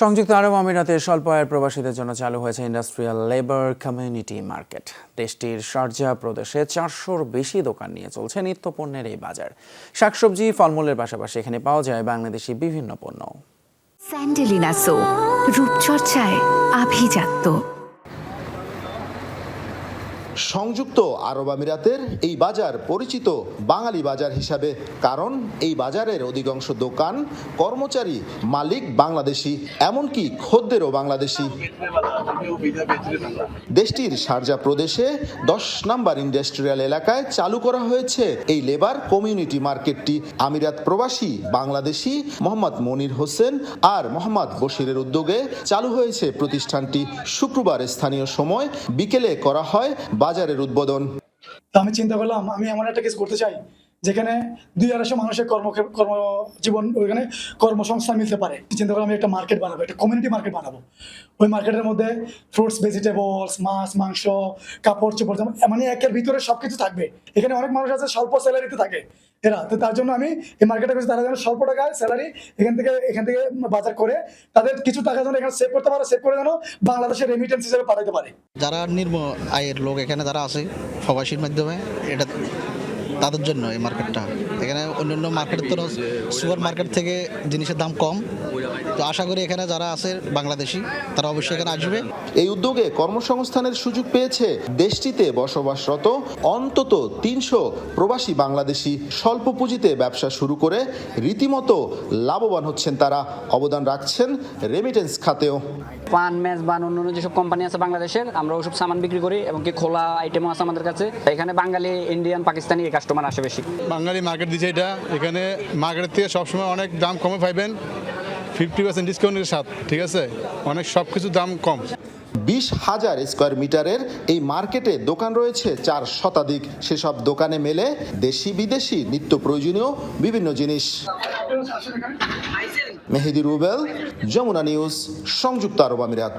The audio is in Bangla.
সংযুক্ত আরব আমিরাতে স্বল্প আয়ের প্রবাসীদের জন্য চালু হয়েছে ইন্ডাস্ট্রিয়াল লেবার কমিউনিটি মার্কেট দেশটির শারজা প্রদেশে চারশোর বেশি দোকান নিয়ে চলছে নিত্য পণ্যের এই বাজার। শাকসবজি, ফলমূলের পাশাপাশি এখানে পাওয়া যায় বাংলাদেশি বিভিন্ন পণ্য। স্যান্ডেলিনাসো রূপচর্চায় আভিজাত্য। সংযুক্ত আরব আমিরাতের এই বাজার পরিচিত বাঙালি বাজার হিসাবে, কারণ এই বাজারের অধিকাংশ দোকান কর্মচারী, মালিক বাংলাদেশি, এমনকি খদ্দেরও বাংলাদেশি। দেশটির শারজা প্রদেশে দশ নাম্বার ইন্ডাস্ট্রিয়াল এলাকায় চালু করা হয়েছে এই লেবার কমিউনিটি মার্কেটটি। আমিরাত প্রবাসী, বাংলাদেশি মোহাম্মদ মনির হোসেন আর মোহাম্মদ বশিরের উদ্যোগে চালু হয়েছে প্রতিষ্ঠানটি। শুক্রবার স্থানীয় সময় বিকেলে করা হয় বাজারের উদ্বোধন। আমি চিন্তা করলাম আমি এমন একটা কেস করতে চাই যেখানে দুই আড়াইশো মানুষের কর্ম কর্মজীবন ওইখানে কর্মসংস্থান মিলতে পারে। চিন্তা করলাম আমি একটা মার্কেট বানাবো, একটা কমিউনিটি মার্কেট বানাবো। ওই মার্কেটের মধ্যে ফ্রুটস ভেজিটেবলস মাছ, মাংস, কাপড়, চোপড় মানে একের ভিতরে সব কিছু থাকবে। এখানে অনেক মানুষ আছে, স্বল্প স্যালারিতে থাকে। এরা, তো তার জন্য আমি এই মার্কেটে করছি তারা যেন স্বল্প টাকায় স্যালারি এখান থেকে এখান থেকে বাজার করে, তাদের কিছু টাকা যেন এখানে সেভ করতে পারে সেভ করে যেন বাংলাদেশের রেমিটেন্স হিসেবে পাঠাতে পারে। যারা নির্ম আয়ের লোক এখানে যারা আছে, প্রবাসীর মাধ্যমে, এটা তাদের জন্য এই মার্কেটটা। এখানে অন্যান্য মার্কেটের তো সুপার মার্কেট থেকে জিনিসের দাম কম। তো আশা করি এখানে যারা আছে বাংলাদেশি তারা অবশ্যই এখানে আসবে। এই উদ্যোগে কর্মসংস্থানের সুযোগ পেয়েছে দেশটিতে বসবাসরত অন্তত তিনশো প্রবাসী বাংলাদেশি। স্বল্প পুঁজিতে ব্যবসা শুরু করে রীতিমতো লাভবান হচ্ছেন তারা। অবদান রাখছেন রেমিটেন্স খাতেও। পান ম্যাচ বা অন্য অন্য যেসব কোম্পানি আছে বাংলাদেশের আমরা ওসব সামান বিক্রি করি এবং কি খোলা আইটেমও আছে আমাদের কাছে। এখানে বাঙালি ইন্ডিয়ান পাকিস্তানি এই কাস্টমার আসে বেশি? বাঙালি মার্কেট দিচ্ছে এটা। এখানে মার্কেটের থেকে সবসময় অনেক দাম কমে পাইবেন। ফিফটি পার্সেন্ট ডিসকাউন্টের সাথে ঠিক আছে? অনেক সব কিছু দাম কম। বিশ হাজার স্কোয়ার মিটারের এই মার্কেটে দোকান রয়েছে চার শতাধিক। সেসব দোকানে মেলে দেশি বিদেশি নিত্য প্রয়োজনীয় বিভিন্ন জিনিস। মেহেদি রুবেল যমুনা নিউজ সংযুক্ত আরব আমিরাত।